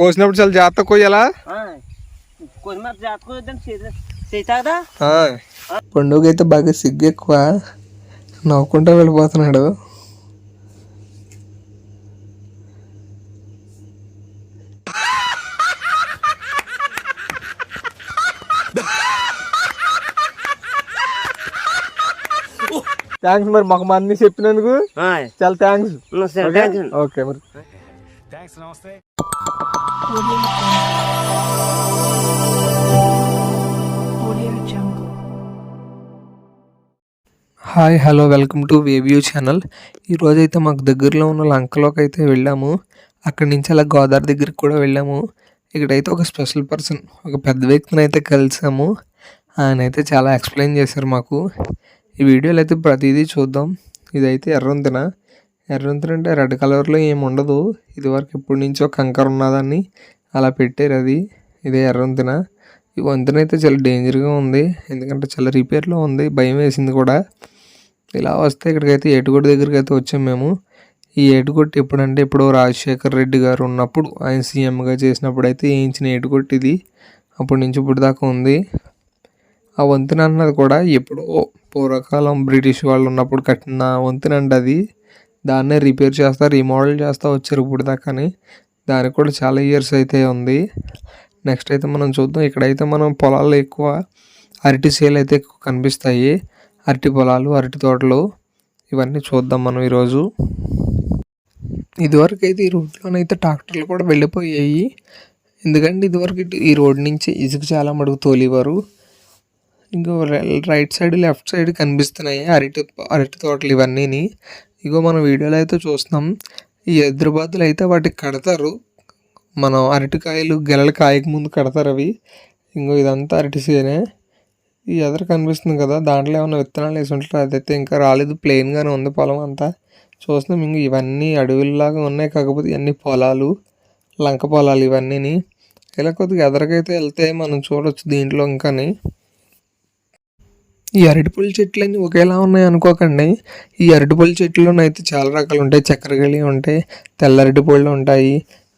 కోసినప్పుడు చాలా జాగ్రత్త జాతకు చేతాదా పండుగ అయితే బాగా సిగ్గు ఎక్కువ. నవ్వుకుంటూ వెళ్ళిపోతున్నాడు. థ్యాంక్స్ మరి మాకు అన్ని చెప్పినందుకు. చాలా థ్యాంక్స్ ఓకే మరి. Audio Jungle. Hi hello welcome to వేవ్యూ channel ఈరోజు అయితే మాకు దగ్గరలో ఉన్న లంకలోకి అయితే వెళ్ళాము. అక్కడి నుంచి అలా గోదావరి దగ్గరికి కూడా వెళ్ళాము. ఇక్కడైతే ఒక స్పెషల్ పర్సన్ ఒక పెద్ద వ్యక్తిని అయితే కలిసాము. ఆయన అయితే చాలా ఎక్స్ప్లెయిన్ చేశారు మాకు. ఈ వీడియోలో అయితే ప్రతిదీ చూద్దాం. ఇదైతే ఎర్రొంతిన ఎర్రొంతిన అంటే రెడ్ కలర్లో ఏమి ఉండదు ఇదివరకు ఎప్పటి నుంచో కంకర ఉన్నదాన్ని అలా పెట్టారు అది. ఇదే ఎర్రొంతిన ఈ వంతెన అయితే చాలా డేంజర్గా ఉంది. ఎందుకంటే చాలా రిపేర్లో ఉంది. భయం వేసింది కూడా. ఇలా వస్తే ఇక్కడికైతే ఏటుగొట్టు దగ్గరికి అయితే వచ్చాం మేము. ఈ ఏటుగొట్టు ఎప్పుడంటే ఇప్పుడు రాజశేఖర్ రెడ్డి గారు ఉన్నప్పుడు ఆయన సీఎంగా చేసినప్పుడు అయితే వేయించిన ఏటుగొట్టు ఇది. అప్పటి నుంచి ఇప్పుడు దాకా ఉంది. ఆ వంతెన అన్నది కూడా ఎప్పుడో పూర్వకాలం బ్రిటిష్ వాళ్ళు ఉన్నప్పుడు కట్టిన వంతెన అండి అది. దాన్నే రిపేర్ చేస్తా రీమోడల్ చేస్తా వచ్చారు ఇప్పుడు దాకాని దానికి కూడా చాలా ఇయర్స్ అయితే ఉంది. నెక్స్ట్ అయితే మనం చూద్దాం. ఇక్కడైతే మనం పొలాల్లో ఎక్కువ అరటి సేలు అయితే ఎక్కువ కనిపిస్తాయి. అరటి పొలాలు అరటి తోటలు ఇవన్నీ చూద్దాం మనం ఈరోజు. ఇదివరకు అయితే ఈ రోడ్లోనైతే ట్రాక్టర్లు కూడా వెళ్ళిపోయాయి. ఎందుకంటే ఇదివరకు ఈ రోడ్ నుంచి ఇసుక చాలా మడుగు తోలేవారు. ఇంకా right- right side left side కనిపిస్తున్నాయి అరటి అరటి తోటలు ఇవన్నీని. ఇగో మనం వీడియోలో అయితే చూస్తున్నాం ఈ ఎదురుబాతులు అయితే వాటికి కడతారు. మనం అరటికాయలు గెలలు కాయక ముందు కడతారు అవి. ఇంకో ఇదంతా అరటి సేనే. ఈ ఎదురు కనిపిస్తుంది కదా దాంట్లో ఏమైనా విత్తనాలు వేసి ఉంటారు అదైతే ఇంకా రాలేదు ప్లెయిన్గానే ఉంది పొలం అంతా. చూస్తున్నాం ఇంక ఇవన్నీ అడవుల్లాగా ఉన్నాయి కాకపోతే ఇవన్నీ పొలాలు లంక పొలాలు ఇవన్నీని. ఇలా కొద్దిగా ఎదరకైతే వెళ్తే మనం చూడొచ్చు దీంట్లో ఇంకాని. ఈ అరటిపూలు చెట్లు అన్నీ ఒకేలా ఉన్నాయి అనుకోకండి. ఈ అరటిపళ్ళ చెట్లునైతే చాలా రకాలు ఉంటాయి. చక్కెరగలి ఉంటాయి తెల్ల అరటిపళ్ళు ఉంటాయి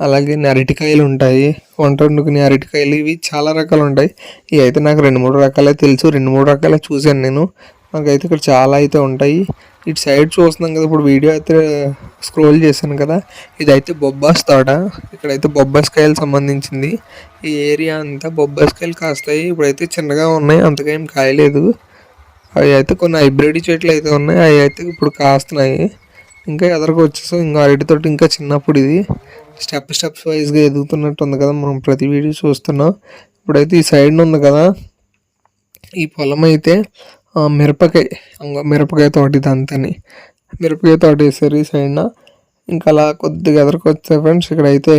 అలాగే అరటికాయలు ఉంటాయి. వంట వండుకునే అరటికాయలు ఇవి చాలా రకాలు ఉంటాయి. ఇవి అయితే నాకు రెండు మూడు రకాలే తెలుసు. రెండు మూడు రకాలే చూశాను నేను. నాకైతే ఇక్కడ చాలా అయితే ఉంటాయి. ఇటు సైడ్ చూస్తున్నాం కదా ఇప్పుడు వీడియో అయితే స్క్రోల్ చేశాను కదా. ఇదైతే బొబ్బాస్ తోట. ఇక్కడైతే బొబ్బాస్కాయలు సంబంధించింది. ఈ ఏరియా అంతా బొబ్బాస్కాయలు కాస్తాయి. ఇప్పుడైతే చిన్నగా ఉన్నాయి. అంతగా ఏం కాయలేదు. అవి అయితే కొన్ని హైబ్రిడ్ చెట్లు అయితే ఉన్నాయి. అవి అయితే ఇప్పుడు కాస్తున్నాయి. ఇంకా ఎదరకు వచ్చేసాం ఇంకా అరటితోటి ఇంకా చిన్నప్పుడు ఇది. స్టెప్ స్టెప్స్ వైజ్గా ఎదుగుతున్నట్టు ఉంది కదా మనం ప్రతి వీడియో చూస్తున్నాం. ఇప్పుడైతే ఈ సైడ్ ఉంది కదా. ఈ పొలం అయితే మిరపకాయ మిరపకాయ తోట ఇదంతని మిరపకాయ తోట వేసారు ఈ సైడ్న ఇంకా అలా కొద్దిగా ఎదరకు వస్తే ఫ్రెండ్స్ ఇక్కడైతే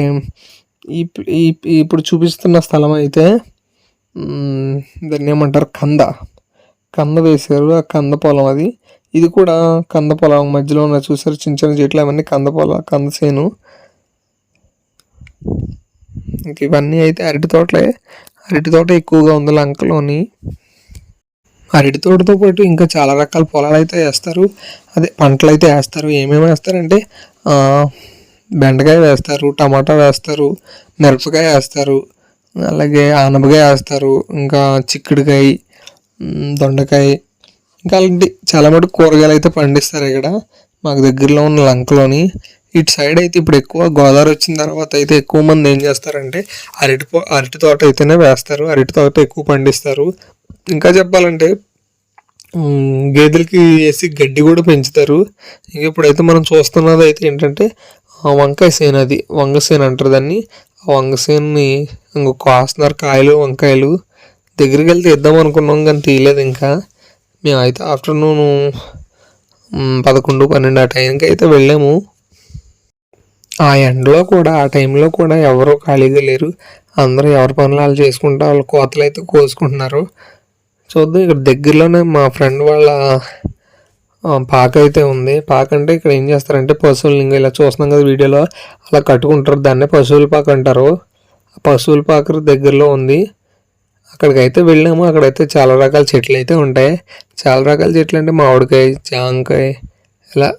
ఈ ఈ ఇప్పుడు చూపిస్తున్న స్థలం అయితే దాన్ని ఏమంటారు? కంద. కంద వేశారు. ఆ కంద పొలం అది. ఇది కూడా కంద పొలం మధ్యలో ఉన్న చూసారు? చిన్న చిన్న చెట్లు అవన్నీ కంద పొలం కంద చేను. ఇంక ఇవన్నీ అయితే అరటి తోటలే. అరటి తోట ఎక్కువగా ఉంది లంకలోని. అరటి తోటతో పాటు ఇంకా చాలా రకాల పొలాలు అయితే వేస్తారు. అదే పంటలు అయితే వేస్తారు. ఏమేమి వేస్తారంటే బెండకాయ వేస్తారు టమాటా వేస్తారు మిరపకాయ వేస్తారు అలాగే ఆనపకాయ వేస్తారు ఇంకా చిక్కుడుకాయ దొండకాయ. ఇంకా అలాంటి చాలా మటుకు కూరగాయలు అయితే పండిస్తారు ఇక్కడ. మాకు దగ్గరలో ఉన్న లంకలోని. ఇటు సైడ్ అయితే ఇప్పుడు ఎక్కువ గోదావరి వచ్చిన తర్వాత అయితే ఎక్కువ మంది ఏం చేస్తారంటే అరటి అరటి తోట అయితేనే వేస్తారు. అరటి తోట ఎక్కువ పండిస్తారు. ఇంకా చెప్పాలంటే గేదెలకి వేసి గడ్డి కూడా పెంచుతారు. ఇంక ఇప్పుడైతే మనం చూస్తున్నది అయితే ఏంటంటే వంకాయ సేను అది. వంగ సేను అంటారు దాన్ని. ఆ వంగ సేనుని ఇంకో కాస్తున్నారు కాయలు వంకాయలు. దగ్గరికి వెళ్తే ఇద్దాం అనుకున్నాం కానీ తీయలేదు ఇంకా. మేము అయితే ఆఫ్టర్నూన్ పదకొండు పన్నెండు ఆ టైంకి అయితే వెళ్ళాము. ఆ ఎండలో కూడా ఆ టైంలో కూడా ఎవరో ఖాళీగా లేరు. అందరూ ఎవరి పనులు వాళ్ళు చేసుకుంటూ వాళ్ళు కోతలు అయితే కోసుకుంటున్నారు. చూద్దాం ఇక్కడ దగ్గరలోనే మా ఫ్రెండ్ వాళ్ళ పాక అయితే ఉంది. పాక అంటే ఇక్కడ ఏం చేస్తారంటే పశువులు ఇంకా ఇలా చూస్తున్నాం కదా వీడియోలో అలా కట్టుకుంటారు. దాన్నే పశువుల పాక అంటారు. ఆ పశువుల పాక దగ్గరలో ఉంది. అక్కడికైతే వెళ్ళాము. అక్కడైతే చాలా రకాల చెట్లు అయితే ఉంటాయి. చాలా రకాల చెట్లు అంటే మామిడికాయ జాంకాయ ఇలా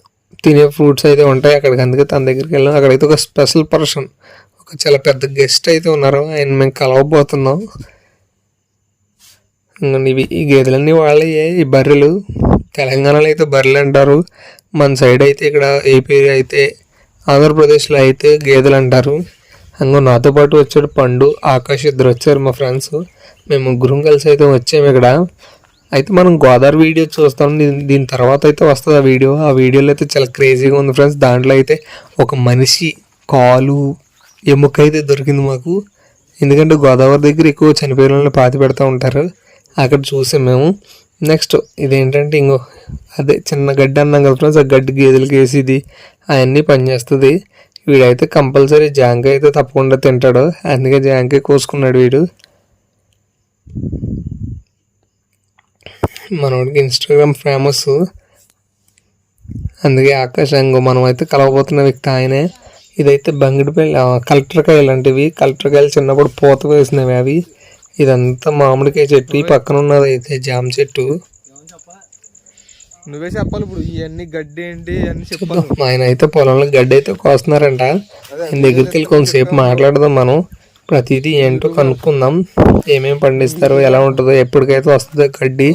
తినే ఫ్రూట్స్ అయితే ఉంటాయి అక్కడికి. అందుకే తన దగ్గరికి వెళ్ళాం. అక్కడైతే ఒక స్పెషల్ పర్సన్ ఒక చాలా పెద్ద గెస్ట్ అయితే ఉన్నారు. ఆయన మేము కలవబోతున్నాం. ఇవి ఈ గేదెలన్నీ వాళ్ళే. ఈ బర్రెలు తెలంగాణలో అయితే బర్రెలు అంటారు. మన సైడ్ అయితే ఇక్కడ ఏపీ అయితే ఆంధ్రప్రదేశ్లో అయితే గేదెలు అంటారు. అంగో నాతో పాటు వచ్చాడు పండు ఆకాష్ ఇద్దరు వచ్చారు మా ఫ్రెండ్స్. మేము ముగ్గురం కలిసి అయితే వచ్చాము ఇక్కడ. అయితే మనం గోదావరి వీడియో చూస్తాం. దీని తర్వాత అయితే వస్తుంది ఆ వీడియో. ఆ వీడియోలో అయితే చాలా క్రేజీగా ఉంది ఫ్రెండ్స్. దాంట్లో అయితే ఒక మనిషి కాలు ఎముక అయితే దొరికింది మాకు. ఎందుకంటే గోదావరి దగ్గర ఎక్కువ చనిపోయిన వాళ్ళని పాతి పెడతా ఉంటారు. అక్కడ చూసాం మేము. నెక్స్ట్ ఇదేంటంటే ఇంకో అదే చిన్న గడ్డి అన్నాం కదా ఫ్రెండ్స్. ఆ గడ్డి గేదెలకి వేసి ఇది అవన్నీ పనిచేస్తుంది వీడైతే కంపల్సరీ జాంకాయ అయితే తప్పకుండా తింటాడు. అందుకే జాంకాయ కోసుకున్నాడు వీడు. మనోడికి ఇన్స్టాగ్రామ్ ఫేమస్ అందుకే ఆకాశ్ అంగో మనం అయితే కలవబోతున్న వ్యక్తి ఆయనే. ఇదైతే బంగిడిపల్లి ఆ, కలెక్టర్ కాయలు లాంటివి. కలెక్టర్ కాయలు చిన్నప్పుడు పూత వేసినవి అవి. ఇదంతా మామిడికాయ చెట్టు. ఈ పక్కన ఉన్నది అయితే జామ చెట్టు. నువ్వే చెప్పాలి ఇప్పుడు. ఇవన్నీ గడ్డి ఏంటి అన్ని చెప్పాలి. ఆయన అయితే పొలంలో గడ్డి అయితే కోస్తున్నారంట. ఆయన దగ్గరికి వెళ్ళి కొంతసేపు మాట్లాడదాం మనం. ప్రతిదీ ఏంటో కనుక్కుందాం. ఏమేమి పండిస్తారో ఎలా ఉంటుందో ఎప్పటికైతే వస్తుందో గడ్డి.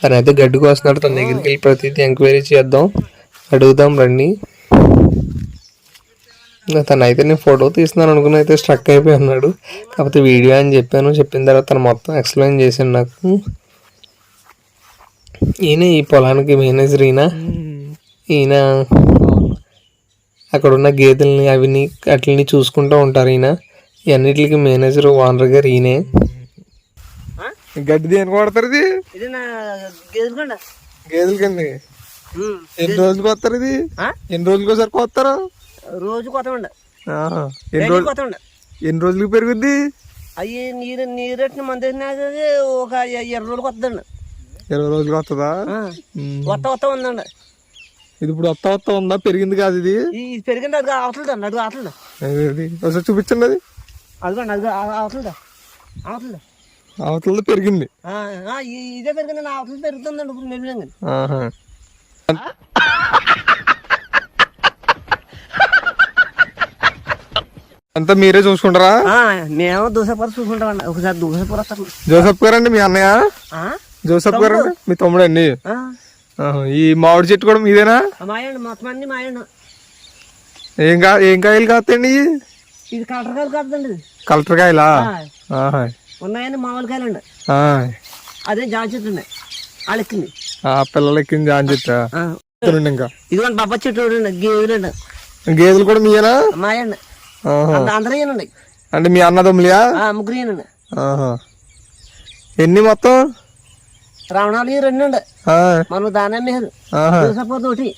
తను అయితే గడ్డి కోస్తున్నాడు తన దగ్గరికి వెళ్ళి ప్రతిదీ ఎంక్వైరీ చేద్దాం. అడుగుదాం రండి. ఇంకా తను అయితే నేను ఫోటో తీస్తున్నాను అనుకుని అయితే స్ట్రక్ అయిపోయి ఉన్నాడు. కాకపోతే వీడియో అని చెప్పాను. చెప్పిన తర్వాత తను మొత్తం ఎక్స్ప్లెయిన్ చేశాను నాకు. ఈయన ఈ పొలానికి మేనేజర్ ఈయన ఈయన? అక్కడ ఉన్న గేదెల్ని అవిని అట్లని చూసుకుంటూ ఉంటారు ఈయన. ఇవన్నిటికి మేనేజర్ ఓనర్ గారు ఈయనే. గడ్డి దేనికి వాడతారు ఇది? గేదెల కింద. ఎన్ని రోజులకు వస్తారు ఇది? ఎన్ని రోజులకు ఒకసారి కొత్తారు రోజు కొత్త ఉండ ఆహా. ఎన్ని రోజులు ఎన్ని రోజులకు పెరుగుద్ది? అయ్యి నీరు నీరెట్టిన మంది ఒక ఇరవై రోజులు కొత్తదండి ఇరవై రోజులకు వస్తుందా. కొత్త కొత్త ఉందండి ఇది ఇప్పుడు వస్తా వస్తా ఉందా? పెరిగింది కాదు ఇది? పెరిగింది అది అది అవతలదా అది. ఒకసారి చూపించండి అది. అదిగోండి అది అవతలదా అవతలదా అవతల పెరిగింది ఇదే పెరిగిందండి అవతల పెరుగుతుందండి ఇప్పుడు మెల్లిగా. అంతా మీరే చూసుకుంటారా? మేము దోశపూర చూసుకుంటామండి. ఒకసారి వస్తాం జోసఫ్ గారండి మీ అన్నయ్య? ఆ? జోసఫ్ గారండి? మీ తమ్ముడు అండి ఈ మామిడి చెట్టు కూడా మీదేనా? మాయండి మొత్తం అన్ని మాయండి. ఏం కా ఏం కాయలు కాస్తాయండి? ఇది కలరకాయలు కాదండి ఇది. కలెక్టర్ కాయలా? ఆహా. ఉన్నాయండి మామూలు కాయలండి. అదే జామ చెట్లు ఉన్నాయి. వాళ్ళెక్కింది ఆ పిల్లలు ఎక్కింది అని చెట్టా ఇంకా? ఇదిగోండి బొబ్బ చూడండి గేదెలండి. గేదెలు కూడా మీయేనా? మాయండి. అందరూ ఏనండి అంటే మీ అన్నదమ్ములియా ముగ్గురు. ఎన్ని మొత్తం? రావణాలు రెండు. మనం దాని. దోశపూర ఒకటి.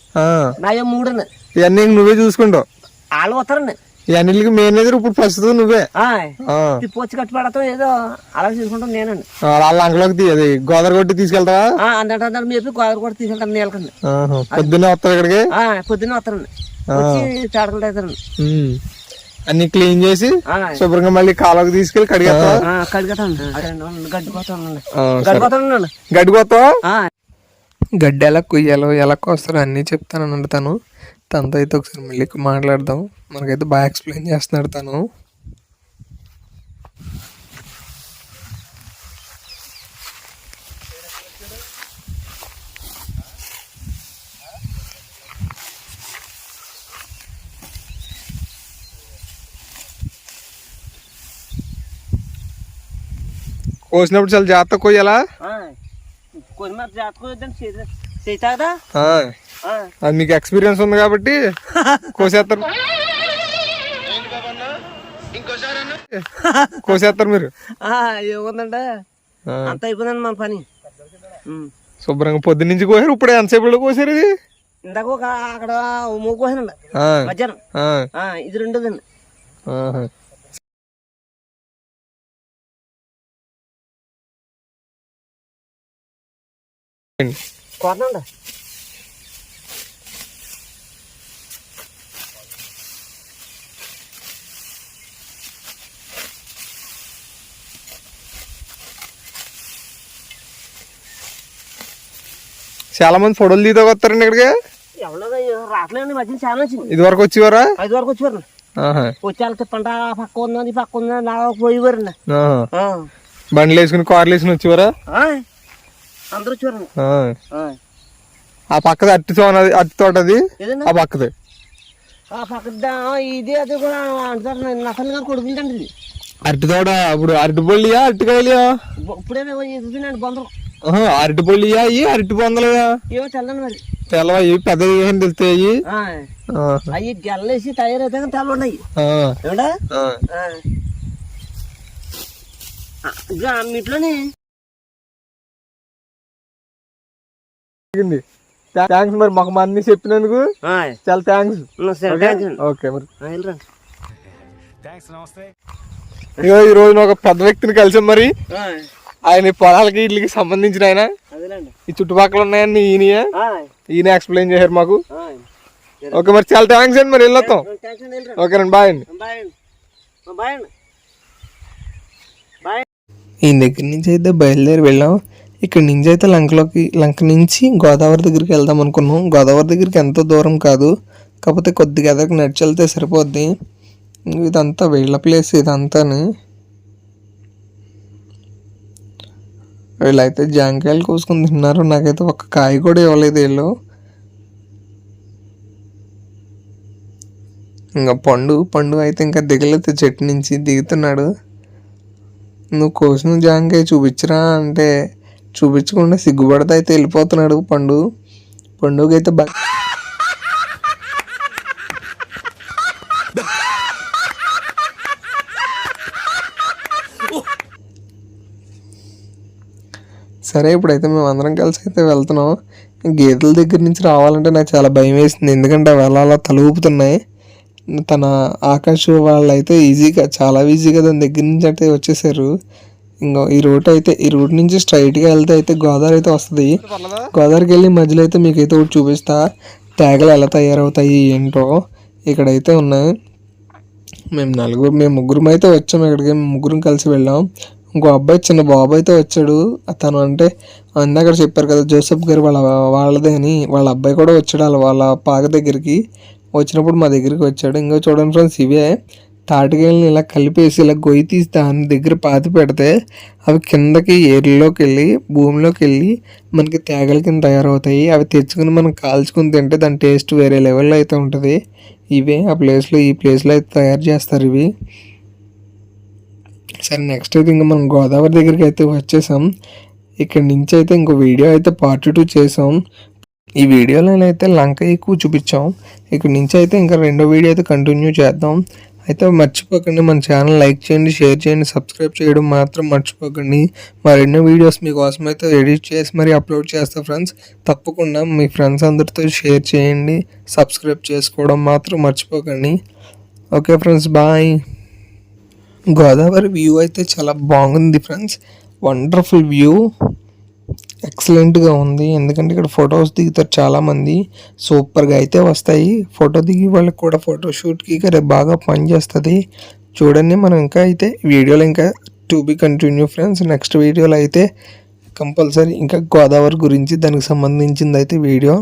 నాయో మూడు ఇవన్నీ నువ్వే చూసుకుంటావు. వాళ్ళు వస్తారండి. ఇవన్నిటికి మేనేజర్ ఇప్పుడు ప్రస్తుతం నువ్వే. పొచ్చి కట్టి పడతాం ఏదో అలా చూసుకుంటాం నేనండి. ఆ, వాళ్ళ అంకలోకి అది గోదావరి కొట్టి తీసుకెళ్తావా? ఆ, అందట అందరు మేపి గోదావరి కూడా తీసుకెళ్తాను నీళ్ళకండి. పొద్దున్నే వస్తావు ఇక్కడికి? ఆ, పొద్దున్న వస్తారండి. వచ్చి అవుతారండి. అన్ని క్లీన్ చేసి. శుభ్రంగా మళ్ళీ కడిగేస్తావా? ఆ, కడిగతానండి అదే ఉండండి, గడ్డి ఎలా కొయ్యాలో ఎలా కోస్తారో అన్నీ చెప్తాను అన్నాడు తను. తనతో అయితే ఒకసారి మళ్ళీ మాట్లాడదాం మనకైతే బాగా ఎక్స్ప్లెయిన్ చేస్తున్నాడు తను కోసినప్పుడు చాలా జాగ్రత్త కొయ్యాలా ఆ. కొన్ని మరి జాతకు చేతా కదా ఆ. ఆ. అది మీకు ఎక్స్పీరియన్స్ ఉంది కాబట్టి కోసేస్తారు. కోసేస్తారు మీరు. ఏముందంటే. అంత అయిపోయిందండి మన పని. శుభ్రంగా పొద్దున్న నుంచి కోసారు ఇప్పుడు ఎంతసేపులో కోసారు ఇది? ఇందాక ఒక అక్కడ మూకోసానండి ఆ. మధ్యాహ్నం. ఇది రెండోదండి. కొనండి చాలా మంది ఫోటోలు తీతా వస్తారండి ఇక్కడికి? మధ్యన చాలా వచ్చింది. ఇది వరకు వచ్చేవారా? ఐదు వరకు వచ్చేవారు పంట పక్క ఉందని ఈ పక్క ఉందని నా పోయేవారండి. ఆహా. బండ్లు వేసుకుని కార్లు వేసుకుని వచ్చేవారా? అందరూ వచ్చారండి ఆ. పక్కది అట్టి తోట అట్టి తోట అది? ఏదన్నా ఆ పక్కది. ఆ పక్క దా- ఇది అది కూడా అంటారు కొడుకుంటండి ఇది. అరటి తోట ఇప్పుడు అరటి బొల్లియా అరటికాయలియా బొ- ఇప్పుడే ఎదుగుతున్నాండి బొందరు ఆహా, అరటి బొల్లియా అయ్యి అరటి తెల్లని మరి. తెల్లవా ఇవి పెద్దవి ఏం తెలుస్తాయి ఆ, అవి గెల్లేసి తయారైతే తెల్ల ఉన్నాయి థ్యాంక్స్ మరి మాకు మా అన్ని చెప్పినందుకు. చాలా థ్యాంక్స్ ఓకే? మరి. ఇగో ఈ రోజు ఒక పెద్ద వ్యక్తిని కలిసాం మరి. ఆయన ఈ పొలాలకి వీటికి సంబంధించిన ఆయన? ఈ చుట్టుపక్కల ఉన్నాయని ఈయన ఈయన ఎక్స్ప్లెయిన్ చేశారు మాకు. ఓకే మరి చాలా థ్యాంక్స్ అండి మరి వెళ్ళొస్తాం థాంక్స్ అండి, వెళ్ళిరండి. ఓకే అండి బాయ్ అండి. బాయ్ ఈయన దగ్గర నుంచి అయితే బయలుదేరి వెళ్ళాం. ఇక్కడ నుంచి అయితే లంకలోకి లంక నుంచి గోదావరి దగ్గరికి వెళ్దాం అనుకున్నాం. గోదావరి దగ్గరికి ఎంతో దూరం కాదు. కాకపోతే కొద్దిగా ఎదరికి నడిచి వెళ్తే సరిపోద్ది. ఇదంతా వీళ్ళ ప్లేస్ ఇదంతాని. వీళ్ళైతే జాంకాయలు కోసుకుని తిన్నారు. నాకైతే ఒక కాయ కూడా ఇవ్వలేదు వీళ్ళు. ఇంకా పండు పండు అయితే ఇంకా దిగలేదు. చెట్టు నుంచి దిగుతున్నాడు. నువ్వు కోసిన జాంకాయ చూపించరా అంటే చూపించకుండా సిగ్గుపడితే అయితే వెళ్ళిపోతున్నాడు పండు. పండుగ అయితే బాగా సరే ఇప్పుడైతే మేము అందరం కలిసి అయితే వెళ్తున్నాం. గేదెల దగ్గర నుంచి రావాలంటే నాకు చాలా భయం వేసింది. ఎందుకంటే అవి అలా అలా తల ఊపుతున్నాయి. తన ఆకాశ వాళ్ళు అయితే ఈజీగా చాలా ఈజీగా దాని దగ్గర నుంచి అయితే వచ్చేసారు. ఇంకో ఈ రూట్ అయితే ఈ రూట్ నుంచి స్ట్రైట్గా వెళ్తే అయితే గోదావరి అయితే వస్తుంది. గోదావరికి వెళ్ళి మధ్యలో అయితే మీకు అయితే ఒకటి చూపిస్తా. తేగలు ఎలా తయారవుతాయి ఏంటో ఇక్కడైతే ఉన్నాయి. మేము నలుగురు మేము ముగ్గురం అయితే వచ్చాము ఇక్కడికి. ముగ్గురం కలిసి వెళ్ళాం. ఇంకో అబ్బాయి చిన్న బాబు అయితే వచ్చాడు. తను అంటే ఇందాక చెప్పారు కదా జోసెఫ్ గారు వాళ్ళ వాళ్ళదే అని. వాళ్ళ అబ్బాయి కూడా వచ్చాడు వాళ్ళ వాళ్ళ పాక దగ్గరికి. వచ్చినప్పుడు మా దగ్గరికి వచ్చాడు. ఇంకా చూడండి ఫ్రెండ్స్ ఇవే. తాటికాయలని ఇలా కలిపేసి ఇలా గొయ్యి తీసి దాని దగ్గర పాతి పెడితే అవి కిందకి ఏర్లోకి వెళ్ళి భూమిలోకి వెళ్ళి మనకి తేగల కింద తయారవుతాయి. అవి తెచ్చుకుని మనం కాల్చుకుని తింటే దాని టేస్ట్ వేరే లెవెల్లో అయితే ఉంటుంది. ఇవే ఆ ప్లేస్లో ఈ ప్లేస్లో అయితే తయారు చేస్తారు ఇవి. సరే నెక్స్ట్ అయితే ఇంకా మనం గోదావరి దగ్గరికి అయితే వచ్చేసాం. ఇక్కడ నుంచి అయితే ఇంకో వీడియో అయితే పార్ట్ టూ చేసాం. ఈ వీడియోలో అయితే లంక ఎక్కువ చూపించాం. ఇక్కడ నుంచి అయితే ఇంకా రెండో వీడియో అయితే కంటిన్యూ చేద్దాం. అయితే మర్చిపోకండి మన ఛానల్ లైక్ చేయండి షేర్ చేయండి సబ్స్క్రైబ్ చేయడం మాత్రం మర్చిపోకండి. మరెన్నో వీడియోస్ మీకోసం అయితే ఎడిట్ చేసి మరి అప్లోడ్ చేస్తా ఫ్రెండ్స్ తప్పకుండా మీ ఫ్రెండ్స్ అందరితో షేర్ చేయండి సబ్స్క్రైబ్ చేసుకోవడం మాత్రం మర్చిపోకండి. Okay friends bye Godavari view అయితే చాలా బాగుంది ఫ్రెండ్స్. Wonderful view. ఎక్సలెంట్గా ఉంది. ఎందుకంటే ఇక్కడ ఫొటోస్ దిగుతారు చాలామంది. సూపర్గా అయితే వస్తాయి. ఫోటో దిగి వాళ్ళకి కూడా ఫోటోషూట్కి ఇక్కడ బాగా పనిచేస్తుంది. చూడండి మనం ఇంకా అయితే వీడియోలో ఇంకా to be continue friends. Next వీడియోలో అయితే కంపల్సరీ ఇంకా గోదావరి గురించి దానికి సంబంధించింది అయితే వీడియో.